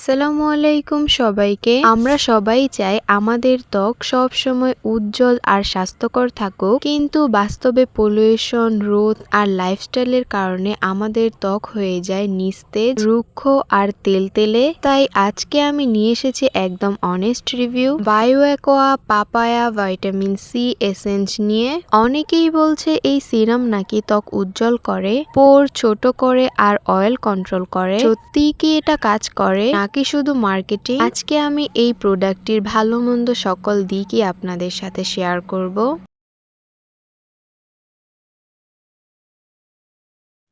আসসালামু আলাইকুম সবাইকে। আমরা সবাই চাই আমাদের ত্বক সব সময় উজ্জ্বল আর স্বাস্থ্যকর থাকুক, কিন্তু বাস্তবে পলিউশন রোদ আর লাইফস্টাইলের কারণে আমাদের ত্বক হয়ে যায় নিস্তেজ, রুক্ষ আর তেলতেলে। তাই আজকে আমি নিয়ে এসেছি একদম honest review Bioaqua papaya vitamin C essence নিয়ে। অনেকেই বলছে এই সিরাম নাকি ত্বক উজ্জ্বল করে পোর ছোট করে আর অয়েল কন্ট্রোল করে। সত্যি কি এটা কাজ করে? নাকি শুধু মার্কেটিং। আজকে আমি এই প্রোডাক্টটির ভালো মন্দ সকল দিকই আপনাদের সাথে শেয়ার করব।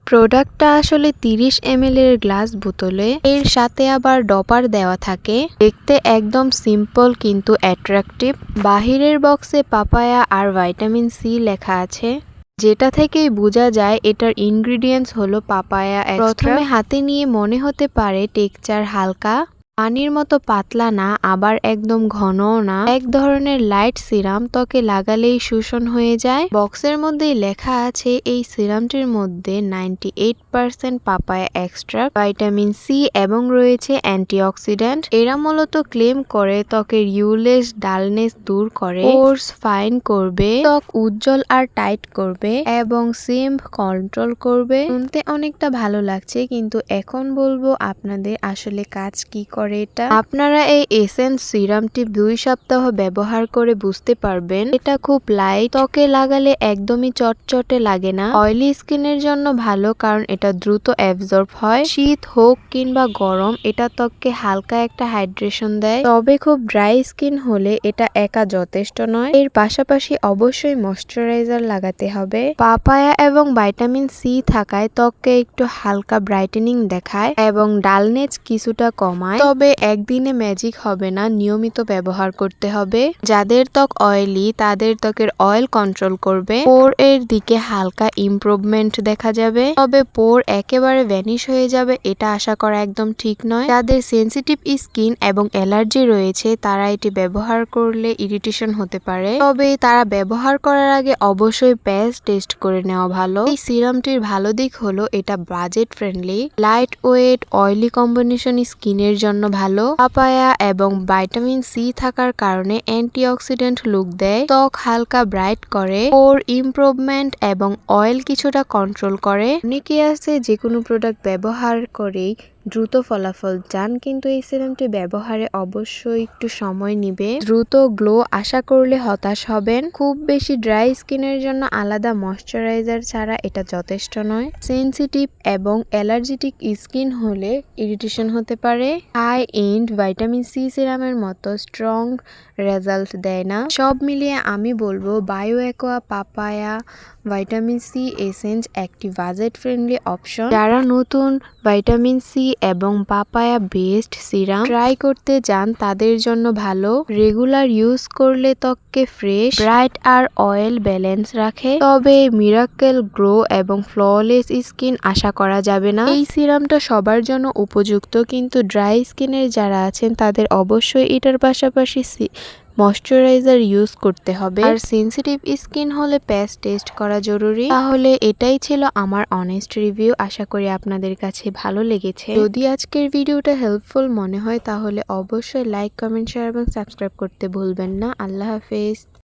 প্রোডাক্টটা আসলে তিরিশ এম এর গ্লাস বোতলে। এর সাথে আবার ডপার দেওয়া থাকে। দেখতে একদম সিম্পল কিন্তু অ্যাট্রাকটিভ বাহিরের বক্সে পাপায়া আর ভাইটামিন সি লেখা আছে। যেটা থেকেই বোঝা যায় এটার ইনগ্রিডিয়েন্টস হলো পাপায়া প্রথমে হাতে নিয়ে মনে হতে পারে টেকচার হালকা। পানির মতো পাতলা না, আবার একদম ঘনও না। এক ধরনের লাইট সিরাম ত্বকে লাগালেই শোষণ হয়ে যায়। বক্সের মধ্যেই লেখা আছে, এই সিরামটির মধ্যে ninety eight percent papaya extra vitamin C এবং রয়েছে অ্যান্টিঅক্সিডেন্ট এরা মূলত ক্লেম করে ত্বকের ইউলেস ডালনেস দূর করে পোর্স ফাইন করবে, ত্বক উজ্জ্বল আর টাইট করবে এবং সিম কন্ট্রোল করবে। শুনতে অনেকটা ভালো লাগছে, কিন্তু এখন বলব আপনাদের আসলে কাজ কি করে এটা। আপনারা এই এসেন্স সিরামটি দুই সপ্তাহ ব্যবহার করে বুঝতে পারবেন। এটা খুব লাইট ত্বকে লাগালে একদমই চটচটে লাগে না। অয়েলি স্কিনের জন্য ভালো কারণ এটা দ্রুত অ্যাবজর্ব হয়। শীত হোক কিংবা গরম, এটা ত্বককে হালকা একটা হাইড্রেশন দেয়। তবে খুব ড্রাই স্কিন হলে এটা একা যথেষ্ট নয়। এর পাশাপাশি অবশ্যই ময়শ্চারাইজার লাগাতে হবে। পাপায়া এবং ভাইটামিন সি থাকায় ত্বককে একটু হালকা ব্রাইটেনিং দেখায় এবং ডালনেজ কিছুটা কমায়। তবে একদিনে ম্যাজিক হবে না, নিয়মিত ব্যবহার করতে হবে। যাদের ত্বক অয়েলি তাদের ত্বকের অয়েল কন্ট্রোল করবে। পোর এর দিকে হালকা ইমপ্রুভমেন্ট দেখা যাবে। তবে পোর একেবারে ভ্যানিশ হয়ে যাবে, এটা আশা করা একদম ঠিক নয়। যাদের সেন্সিটিভ স্কিন এবং অ্যালার্জি রয়েছে, তারা এটি ব্যবহার করলে ইরিটেশন হতে পারে। তবে তারা ব্যবহার করার আগে অবশ্যই প্যাচ টেস্ট করে নেওয়া ভালো। এই সিরামটির ভালো দিক হলো, এটা budget friendly light weight oily combination স্কিনের জন্য ভালো পাপায়া এবং ভাইটামিন সি থাকার কারণে অ্যান্টিঅক্সিডেন্ট লুক দেয়। ত্বক হালকা ব্রাইট করে ওর ইমপ্রুভমেন্ট এবং অয়েল কিছুটা কন্ট্রোল করে। অনেকে আছে যে কোনো প্রোডাক্ট ব্যবহার করেই দ্রুত ফলাফল চান, কিন্তু এই সিরামটি ব্যবহারে অবশ্যই একটু সময় নিবে। দ্রুত গ্লো আশা করলে হতাশ হবেন। খুব বেশি ড্রাই স্কিনের জন্য আলাদা ময়শ্চারাইজার ছাড়া এটা যথেষ্ট নয়। সেন্সিটিভ এবং অ্যালার্জেটিক স্কিন হলে ইরিটেশন হতে পারে। হাই এন্ড ভাইটামিন সি সিরামের মতো স্ট্রং রেজাল্ট দেয় না। সব মিলিয়ে আমি বলব Bioaqua papaya, vitamin C, essence একটি বাজেট ফ্রেন্ডলি অপশন। যারা নতুন ভাইটামিন সি এবং পাপায়া বেস্ট সিরাম ট্রাই করতে যান, তাদের জন্য ভালো। রেগুলার ইউজ করলে ত্বককে ফ্রেশ, ব্রাইট আর অয়েল ব্যালেন্স রাখে। তবে মিরাকেল গ্রো এবং ফ্ললেস স্কিন আশা করা যাবে না। এই সিরামটা সবার জন্য উপযুক্ত, কিন্তু ড্রাই স্কিনের যারা আছেন, তাদের অবশ্যই এটার পাশাপাশি ময়শ্চারাইজার ইউজ করতে হবে। আর সেন্সিটিভ স্কিন হলে প্যাচ টেস্ট করা জরুরি। তাহলে এটাই ছিল আমার অনেস্ট রিভিউ আশা করি আপনাদের কাছে ভালো লেগেছে। যদি আজকের ভিডিওটা হেল্পফুল মনে হয় তাহলে অবশ্যই লাইক কমেন্ট শেয়ার এবং সাবস্ক্রাইব করতে ভুলবেন না। আল্লাহ হাফেজ।